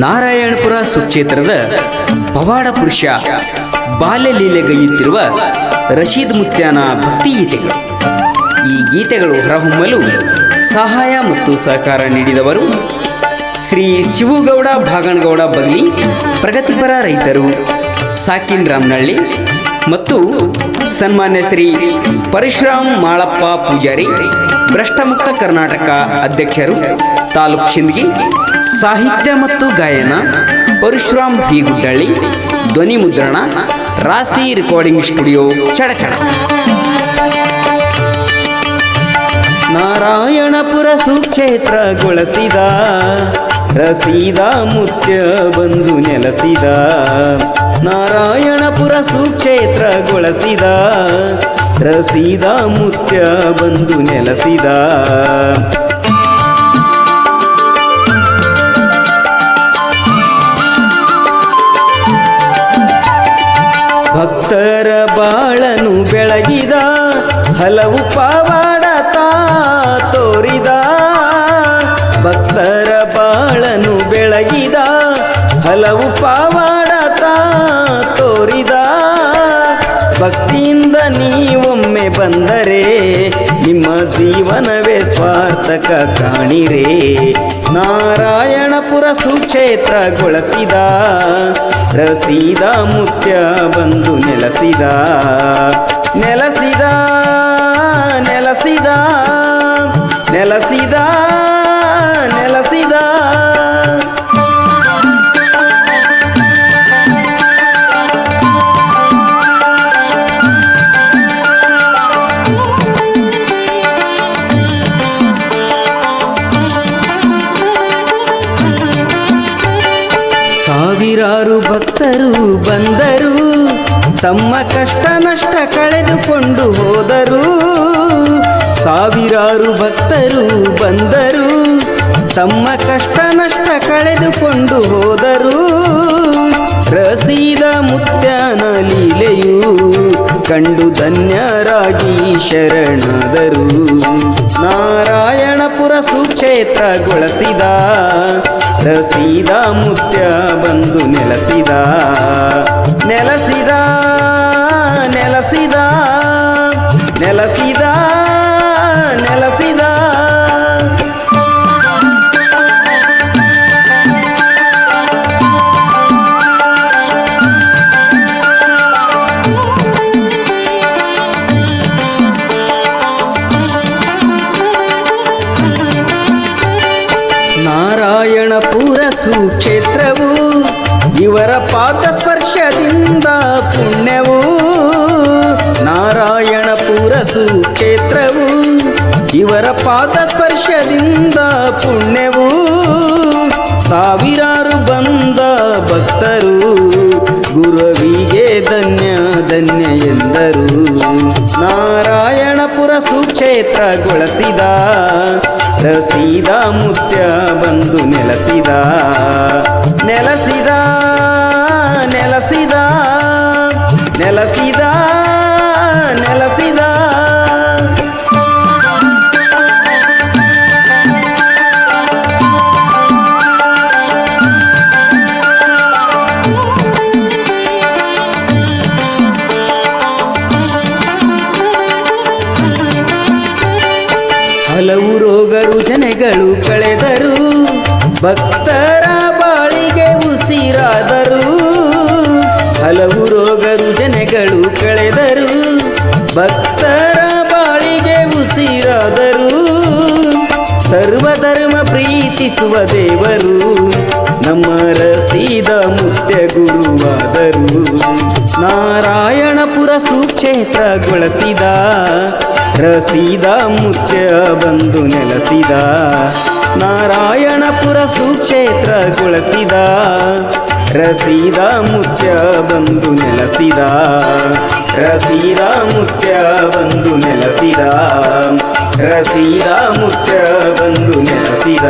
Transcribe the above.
ನಾರಾಯಣಪುರ ಸುಕ್ಷೇತ್ರದ ಪವಾಡ ಪುರುಷ ಬಾಲ್ಯಲೀಲೆಗೈಯುತ್ತಿರುವ ರಶೀದ್ ಮುತ್ಯಾನ ಭಕ್ತಿ ಗೀತೆಗಳು ಈ ಗೀತೆಗಳು ಹೊರಹೊಮ್ಮಲು ಸಹಾಯ ಮತ್ತು ಸಹಕಾರ ನೀಡಿದವರು ಶ್ರೀ ಶಿವುಗೌಡ ಭಾಗಣಗೌಡ ಬಗ್ಲಿ ಪ್ರಗತಿಪರ ರೈತರು ಸಾಕಿನ್ ರಾಮನಹಳ್ಳಿ ಮತ್ತು ಸನ್ಮಾನ್ಯ ಶ್ರೀ ಪರಶುರಾಮ್ ಮಾಳಪ್ಪ ಪೂಜಾರಿ, ಭ್ರಷ್ಟಮುಕ್ತ ಕರ್ನಾಟಕ ಅಧ್ಯಕ್ಷರು, ತಾಲೂಕ್ ಶಿಂದಗಿ, ಸಾಹಿತ್ಯ ಮತ್ತು ಗಾಯನ, ಪರಶುರಾಮ್ ಪಿ ಗುಡ್ಡಳ್ಳಿ, ಧ್ವನಿ ಮುದ್ರಣ, ರಾಸಿ ರೆಕಾರ್ಡಿಂಗ್ ಸ್ಟುಡಿಯೋ ಚಡಚಡ ನಾರಾಯಣಪುರ ಸುಕ್ಷೇತ್ರಗೊಳಿಸಿದ ರಸೀದ ಮುತ್ಯ ಬಂದು ನೆಲೆಸಿದ ನಾರಾಯಣಪುರ ಸುಕ್ಷೇತ್ರಗೊಳಿಸಿದ ರಸೀದ ಮುತ್ಯ ಬಂದು ನೆಲೆಸಿದ. ಭಕ್ತರ ಬಾಳನು ಬೆಳಗಿದ ಹಲವು ಪವಾಡ ಭಕ್ತಿಯಿಂದ ನೀವೊಮ್ಮೆ ಬಂದರೆ ನಿಮ್ಮ ಜೀವನವೇ ಸ್ವಾರ್ಥಕ ಕಾಣಿರೆ. ನಾರಾಯಣಪುರ ಸುಕ್ಷೇತ್ರ ಗೊಳಸಿದ, ರಸೀದ ಮುತ್ಯ ಬಂದು ನೆಲಸಿದ ನೆಲಸಿದ ನೆಲಸಿದ, ನೆಲಸಿದಾ. ಸಾವಿರಾರು ಭಕ್ತರು ಬಂದರು. ತಮ್ಮ ಕಷ್ಟ ನಷ್ಟ ಕಳೆದುಕೊಂಡು ಹೋದರು. ಸಾವಿರಾರು ಭಕ್ತರು ಬಂದರು. ತಮ್ಮ ಕಷ್ಟ ನಷ್ಟ ಕಳೆದುಕೊಂಡು ಹೋದರು. ರಸೀದ ಮುತ್ಯನ ಲೀಲೆಯು ಕಂಡು ಧನ್ಯರಾಗಿ ಶರಣದರು. ನಾರಾಯಣಪುರ ಸುಕ್ಷೇತ್ರಗೊಳಿಸಿದ ರಸೀದ ಮುತ್ಯ ಬಂದು ನೆಲೆಸಿದ ನೆಲೆಸಿದ ನೆಲೆಸಿದ ನೆಲೆಸಿದ ಸುಕ್ಷೇತ್ರವು, ಇವರ ಪಾದ ಸ್ಪರ್ಶದಿಂದ ಪುಣ್ಯವು. ನಾರಾಯಣಪುರ ಸುಕ್ಷೇತ್ರವು, ಇವರ ಪಾದ ಸ್ಪರ್ಶದಿಂದ ಪುಣ್ಯವು. ಸಾವಿರಾರು ಬಂದ ಭಕ್ತರು, ಗುರುವಿಗೆ ಧನ್ಯ ಧನ್ಯ ಎಂದರು. ನಾರಾಯಣಪುರ ಸುಕ್ಷೇತ್ರಗೊಳಿಸಿದ ರಸೀದ ಮುತ್ಯ ಬಂದು ನೆಲೆಸಿದ ನೆಲೆಸಿದ ನೆಲೆಸಿದ ನೆಲೆಸಿದ ನೆಲೆಸಿದ ಹಲವು ರುಜನೆಗಳು ಕಳೆದರು. ಭಕ್ತರ ಬಾಳಿಗೆ ಉಸಿರಾದರು. ಹಲವು ರೋಗ ಜನಗಳು ಕಳೆದರು. ಭಕ್ತರ ಸರ್ವಧರ್ಮ ಪ್ರೀತಿಸುವ ದೇವರು. ನಮ್ಮ ರಸೀದ ಮುತ್ಯ ಗುರುವಾದರು. ನಾರಾಯಣಪುರ ಸುಕ್ಷೇತ್ರಗೊಳಿಸಿದ ರಸೀದ ಮುತ್ಯ ಬಂದು ನೆಲೆಸಿದ. ನಾರಾಯಣಪುರ ಸುಕ್ಷೇತ್ರಗೊಳಿಸಿದ ರಸೀದ ಮುತ್ಯ ಬಂದು ನೆಲೆಸಿದ. ರಸೀದ ಮುತ್ಯ ಬಂದು ನೆಲೆಸಿದ. ರಸೀದ ಮುತ್ಯ ಬಂದು ನೆಲೆಸಿದ